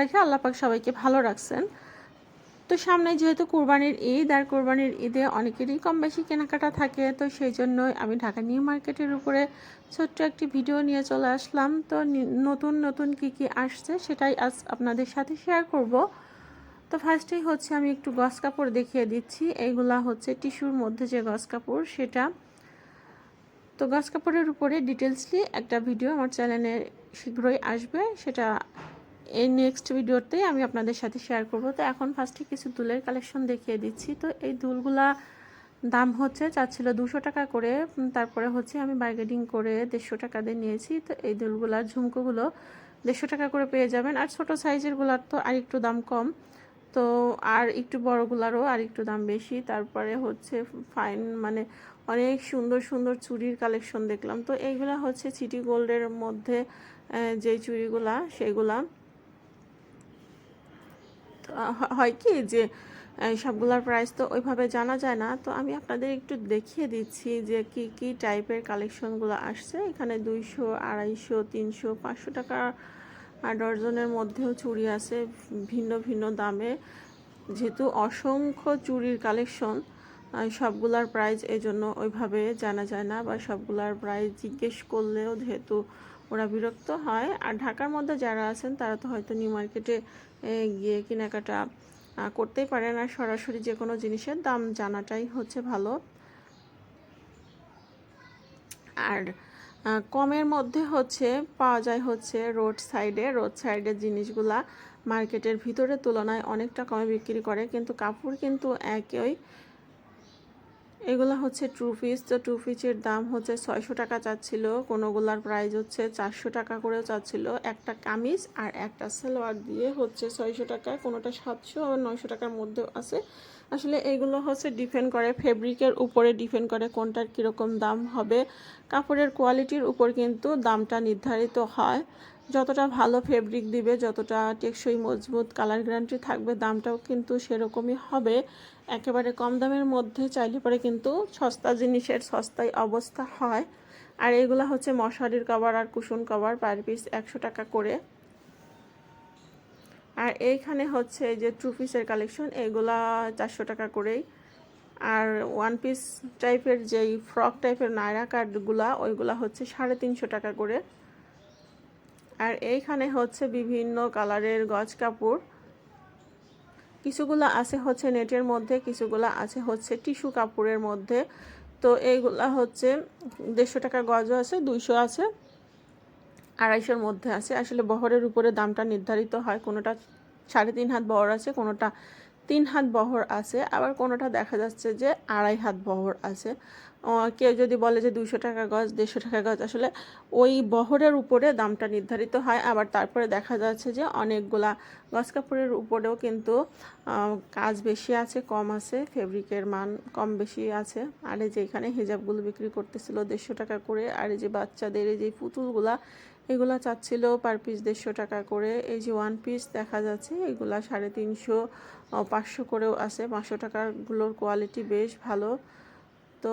রেখে আল্লাপাক সবাইকে ভালো রাখছেন। তো সামনে যেহেতু কোরবানির ঈদ, আর কোরবানির ঈদে অনেকেরই কম বেশি কেনাকাটা থাকে, তো সেই জন্যই আমি ঢাকা নিউ মার্কেটের উপরে ছোট্ট একটি ভিডিও নিয়ে চলে আসলাম। তো নতুন নতুন কি কি আসছে সেটাই আজ আপনাদের সাথে শেয়ার করব। তো ফার্স্টেই হচ্ছে আমি একটু গস কাপড় দেখিয়ে দিচ্ছি। এইগুলা হচ্ছে টিস্যুর মধ্যে যে গস কাপড়, সেটা। তো গাছ কাপড়ের উপরে ডিটেলসলি একটা ভিডিও আমার চ্যানেলে শীঘ্রই আসবে, সেটা এই নেক্সট ভিডিওতে আমি আপনাদের সাথে শেয়ার করব। তো এখন ফার্স্টে কিছু দুলের কালেকশন দেখিয়ে দিচ্ছি। তো এই দুলগুলা দাম হচ্ছে, চাচ্ছিল দুশো টাকা করে। তারপরে হচ্ছে আমি বার্গেনিং করে দেড়শো টাকা দিয়ে নিয়েছি। তো এই দুলগুলার ঝুমকোগুলো দেড়শো টাকা করে পেয়ে যাবেন। আর ছোটো সাইজেরগুলার তো আর একটু দাম কম। তো আর একটু বড়গুলারও আর একটু দাম বেশি। তারপরে হচ্ছে ফাইন মানে অনেক সুন্দর সুন্দর চুড়ির কালেকশন দেখলাম। তো এইগুলা হচ্ছে সিটি গোল্ডের মধ্যে যে চুড়িগুলা সেগুলা হয় কি যে সবগুলোর প্রাইস তো ওইভাবে জানা যায় না। তো আমি আপনাদের একটু দেখিয়ে দিচ্ছি যে কি কি টাইপের কালেকশনগুলো আসছে। এখানে দুইশো, আড়াইশো, তিনশো, পাঁচশো টাকা ডজনের মধ্যেও চুড়ি আছে ভিন্ন ভিন্ন দামে। যেহেতু অসংখ্য চুড়ির কালেকশন সবগুলার প্রাইস এই জন্য ওইভাবে জানা যায় না বা সবগুলার প্রাইস জিজ্ঞেস করলেও যেহেতু ওরা বিরক্ত হয়। আর ঢাকার মধ্যে যারা আছেন, তারা তো হয়তো নিউ মার্কেটে গিয়ে কেনাকাটা করতেই পারেন। আর সরাসরি যে কোনো জিনিসের দাম জানাটাই হচ্ছে ভালো। আর কমের মধ্যে হচ্ছে, পাওয়া যায় হচ্ছে রোড সাইডে রোড সাইডের জিনিসগুলা মার্কেটের ভিতরের তুলনায় অনেকটা কমে বিক্রি করে। কিন্তু কাপড় কিন্তু একই। এগুলো হচ্ছে ট্রু পিস তো ট্রু পিসের দাম হচ্ছে ছয়শো টাকা চাচ্ছিল। কোনোগুলার প্রাইস হচ্ছে চারশো টাকা করেও চাচ্ছিল। একটা কামিজ আর একটা সালোয়ার দিয়ে হচ্ছে ছয়শো টাকা, কোনোটা সাতশো আর নয়শো টাকার মধ্যেও আছে। আসলে এগুলো হচ্ছে ডিপেন্ড করে ফেব্রিকের উপরে ডিপেন্ড করে কোনটার কীরকম দাম হবে। কাপড়ের কোয়ালিটির উপর কিন্তু দামটা নির্ধারিত হয়। যতটা ভালো ফেব্রিক দিবে, যতটা টেকসই মজবুত কালার গ্যারান্টি থাকবে, দামটাও কিন্তু সেরকমই হবে। একেবারে কম দামের মধ্যে চাইলে পরে কিন্তু সস্তা জিনিসের সস্তায় অবস্থা হয়। আর এগুলা হচ্ছে মশারির কভার আর কুসুন কভার পার পিস একশো টাকা করে। আর এইখানে হচ্ছে যে টু পিসের কালেকশন এগুলা চারশো টাকা করেই। আর ওয়ান পিস টাইপের যেই ফ্রক টাইপের নায়রা কাটগুলা ওইগুলা হচ্ছে সাড়ে তিনশো টাকা করে। আর এইখানে হচ্ছে বিভিন্ন কালারের গজ কাপড়। কিছুগুলো আছে হচ্ছে নেটের মধ্যে, কিছুগুলো আছে হচ্ছে টিস্যু কাপড়ের মধ্যে। তো এইগুলা হচ্ছে দেড়শো টাকা গজও আছে, দুইশো আছে, আড়াইশোর মধ্যে আছে। আসলে বহরের উপরে দামটা নির্ধারিত হয়, কোনোটা সাড়ে তিন হাত বহর আছে, কোনোটা তিন হাত বহর আছে। আবার কোনোটা দেখা যাচ্ছে যে আড়াই হাত বহর আছে। কেউ যদি বলে যে দুশো টাকা গজ, দেড়শো টাকা গজ, আসলে ওই বহরের উপরে দামটা নির্ধারিত হয়। আবার তারপরে দেখা যাচ্ছে যে অনেকগুলা গজ কাপড়ের উপরেও কিন্তু কাজ বেশি আছে, কম আছে, ফেব্রিকের মান কম বেশি আছে। আর এই যে এখানে হিজাবগুলো বিক্রি করতেছিল দেড়শো টাকা করে, আর এই যে বাচ্চাদের এই যে পুতুলগুলা, এগুলা চাচ্ছিল পার পিস দেড়শো টাকা করে। এই যে ওয়ান পিস দেখা যাচ্ছে, এগুলা সাড়ে তিনশো পাঁচশো করেও আছে। পাঁচশো টাকারগুলোর কোয়ালিটি বেশ ভালো। তো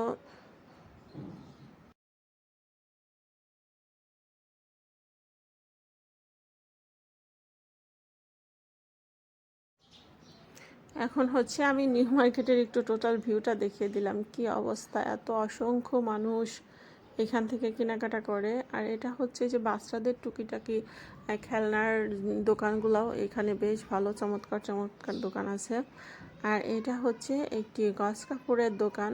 এখন হচ্ছে আমি নিউ মার্কেটের একটু টোটাল ভিউটা দেখিয়ে দিলাম। কি অবস্থা? এত অসংখ্য মানুষ এখান থেকে কেনাকাটা করে। আর এটা হচ্ছে যে বাচ্চাদের টুকিটাকি খেলনার দোকানগুলোও এখানে বেশ ভালো, চমৎকার চমৎকার দোকান আছে। আর এটা হচ্ছে একটি গস কাপড়ের দোকান।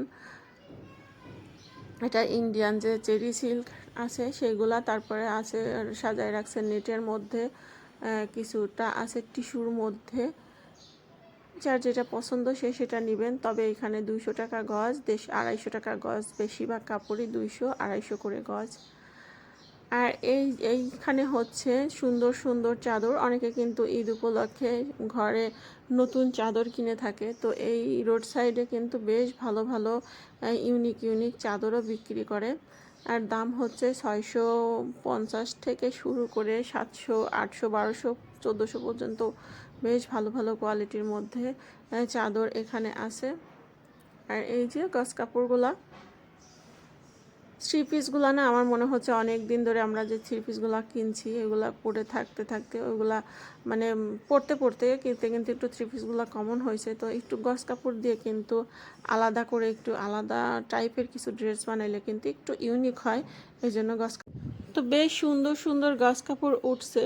এটা ইন্ডিয়ান যে চেরি সিল্ক আছে, সেগুলা তারপরে আছে, সাজায় রাখছে নেটের মধ্যে কিছুটা আছে টিস্যুর মধ্যে। যার যেটা পছন্দ সে সেটা নেবেন। তবে এখানে দুইশো টাকা গজ, দেশ আড়াইশো টাকা গজ, বেশিরভাগ কাপড়ই দুইশো, আড়াইশো করে গজ। আর এই, এইখানে হচ্ছে সুন্দর সুন্দর চাদর। অনেকে কিন্তু ঈদ উপলক্ষে ঘরে নতুন চাদর কিনে থাকে। তো এই রোড সাইডে কিন্তু বেশ ভালো ভালো ইউনিক ইউনিক চাদরও বিক্রি করে। আর দাম হচ্ছে ছয়শো পঞ্চাশ থেকে শুরু করে সাতশো, আটশো, বারোশো, চোদ্দোশো পর্যন্ত বেশ ভালো ভালো কোয়ালিটির মধ্যে চাদর এখানে আছে। আর এই যে গস কাপড়গুলা থ্রি পিসগুলো না আমার মনে হচ্ছে অনেক দিন ধরে আমরা যে থ্রি পিসগুলো কিনছি এগুলা পরে থাকতে থাকতে ওইগুলা মানে উম, পরতে পরতে কিনতে কিন্তু একটু থ্রি পিসগুলো কমন হয়েছে। তো একটু গস কাপড় দিয়ে কিন্তু আলাদা করে একটু আলাদা টাইপের কিছু ড্রেস বানাইলে কিন্তু একটু ইউনিক হয় এই জন্য গস তো বেশ সুন্দর সুন্দর গাছ কাপড় উঠছে।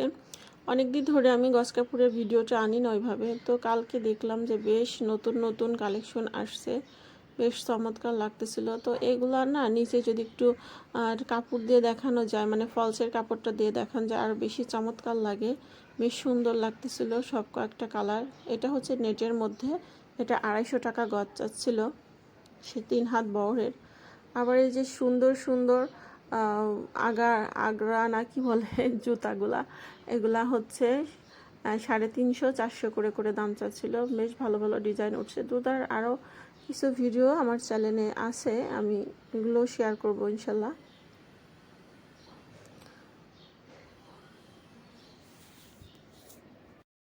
অনেক দিন ধরে আমি গস কাপড়ের ভিডিওটা আনি না ওইভাবে। তো কালকে দেখলাম যে বেশ নতুন নতুন কালেকশন আসছে। বেশ চমৎকার লাগতেছিল। তো এগুলা না নিচে যদি একটু, আর কাপড় দিয়ে দেখানো যায় মানে ফলসের কাপড়টা দিয়ে দেখানো যায়, আর বেশি চমৎকার লাগে। বেশ সুন্দর লাগতেছিল সব কয়েকটা কালার। এটা হচ্ছে নেটের মধ্যে, এটা আড়াইশো টাকা গজ চাচ্ছিল, সে তিন হাত বহরের আবার এই যে সুন্দর সুন্দর আগা, আগ্রা না কি বলে, জুতাগুলা, এগুলা হচ্ছে সাড়ে তিনশো, চারশো করে করে দাম চাচ্ছিল। বেশ ভালো ভালো ডিজাইন উঠছে। দুধার আরও কিছু ভিডিও আমার চ্যানেলে আছে আমি এগুলো শেয়ার করব ইনশাল্লাহ।